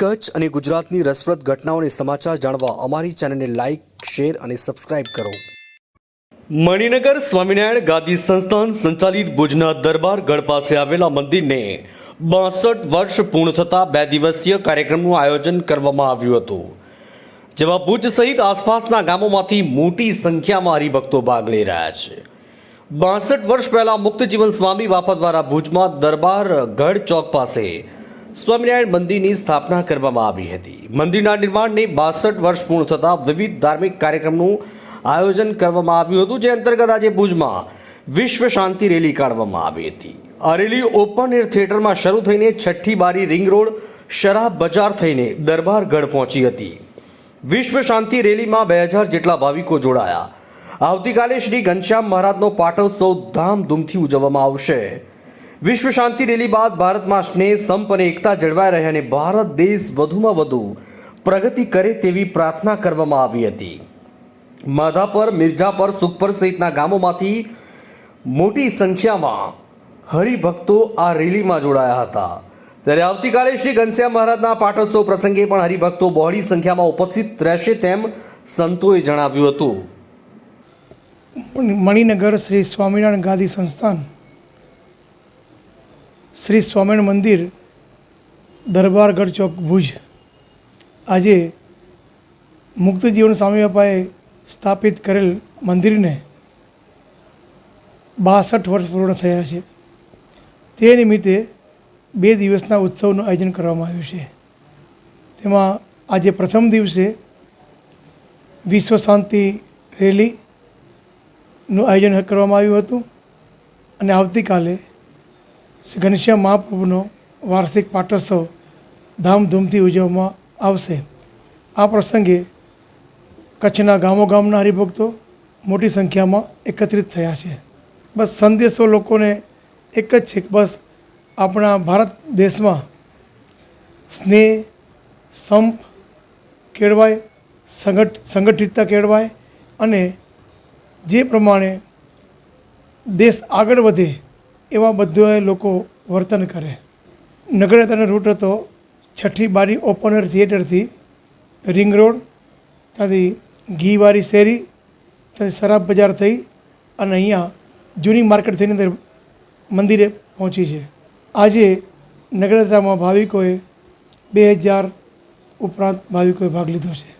કચ્છ અને ગુજરાતની રસપ્રદ ઘટનાઓને સમાચાર જાણવા અમારી ચેનલને લાઇક શેર અને સબસ્ક્રાઇબ કરો. મણિનગર સ્વામિનારાયણ ગાદી સંસ્થાન સંચાલિત ભુજના દરબાર ગઢ પાસે આવેલા મંદિરને બાસઠ વર્ષ પૂર્ણ થતા બે દિવસીય કાર્યક્રમનું આયોજન કરવામાં આવ્યું હતું, જેમાં ભુજ સહિત આસપાસના ગામોમાંથી મોટી સંખ્યામાં હરિભક્તો ભાગ લઈ રહ્યા છે. બાસઠ વર્ષ પહેલાં મુક્ત જીવન સ્વામી બાપા દ્વારા ભુજમાં દરબાર ગઢ ચોક પાસે સ્વામિનારાયણ મંદિરની સ્થાપના કરવામાં આવી હતી. મંદિરના નિર્માણને બાસઠ વર્ષ પૂર્ણ થતાં વિવિધ ધાર્મિક કાર્યક્રમનું આયોજન કરવામાં આવ્યું હતું, જે અંતર્ગત આજે ભુજમાં વિશ્વ શાંતિ રેલી કાઢવામાં આવી હતી. આ રેલી ઓપન એર થિયેટરમાં શરૂ થઈને છઠ્ઠી બારી રિંગ રોડ, શરાબ બજાર થઈને દરબાર ગઢ પહોંચી હતી. વિશ્વ શાંતિ રેલીમાં બે હજાર જેટલા ભાવિકો જોડાયા. આવતીકાલે શ્રી ઘનશ્યામ મહારાજનો પાટોત્સવ ધામધૂમથી ઉજવવામાં આવશે. વિશ્વ શાંતિ રેલી બાદ ભારતમાં સ્નેહ, સંપ અને એકતા જળવાઈ રહે અને ભારત દેશ વધુમાં વધુ પ્રગતિ કરે તેવી પ્રાર્થના કરવામાં આવી હતી. માધાપર, મિર્ઝાપર, સુખપર સહિતના ગામોમાંથી મોટી સંખ્યામાં હરિભક્તો આ રેલીમાં જોડાયા હતા. ત્યારે આવતીકાલે શ્રી ઘનશ્યામ મહારાજના પાટોત્સવ પ્રસંગે પણ હરિભક્તો બહોળી સંખ્યામાં ઉપસ્થિત રહેશે તેમ સંતોએ જણાવ્યું હતું. મણિનગર શ્રી સ્વામિનારાયણ ગાંધી સંસ્થાન શ્રી સ્વામિનારાયણ મંદિર દરબારગઢ ચોક, ભુજ. આજે મુક્ત જીવન સ્વામી બાપાએ સ્થાપિત કરેલ મંદિરને બાસઠ વર્ષ પૂર્ણ થયા છે. તે નિમિત્તે બે દિવસના ઉત્સવનું આયોજન કરવામાં આવ્યું છે. તેમાં આજે પ્રથમ દિવસે વિશ્વ શાંતિ રેલીનું આયોજન કરવામાં આવ્યું હતું અને આવતીકાલે શ્રી ઘનશ્યામ મહાપ્રભુનો વાર્ષિક પાટોત્સવ ધામધૂમથી ઉજવવામાં આવશે. આ પ્રસંગે કચ્છના ગામો ગામના હરિભક્તો મોટી સંખ્યામાં એકત્રિત થયા છે. બસ સંદેશો લોકોને એક જ છે બસ આપણા ભારત દેશમાં સ્નેહ, સંપ કેળવાય, સંગઠ, સંગઠિતતા કેળવાય અને જે પ્રમાણે દેશ આગળ વધે એવા બધા લોકો વર્તન કરે. નગરયાત્રાનો રૂટ હતો, છઠ્ઠી બારી ઓપનર થિયેટરથી રિંગ રોડ ત્યાંથી ઘીવાળી શેરી, ત્યાંથી શરાબ બજાર થઈ અને અહીંયા જૂની માર્કેટ થઈને અંદર મંદિરે પહોંચી છે. આજે નગરયાત્રામાં ભાવિકોએ બે હજાર ઉપરાંત ભાવિકોએ ભાગ લીધો છે.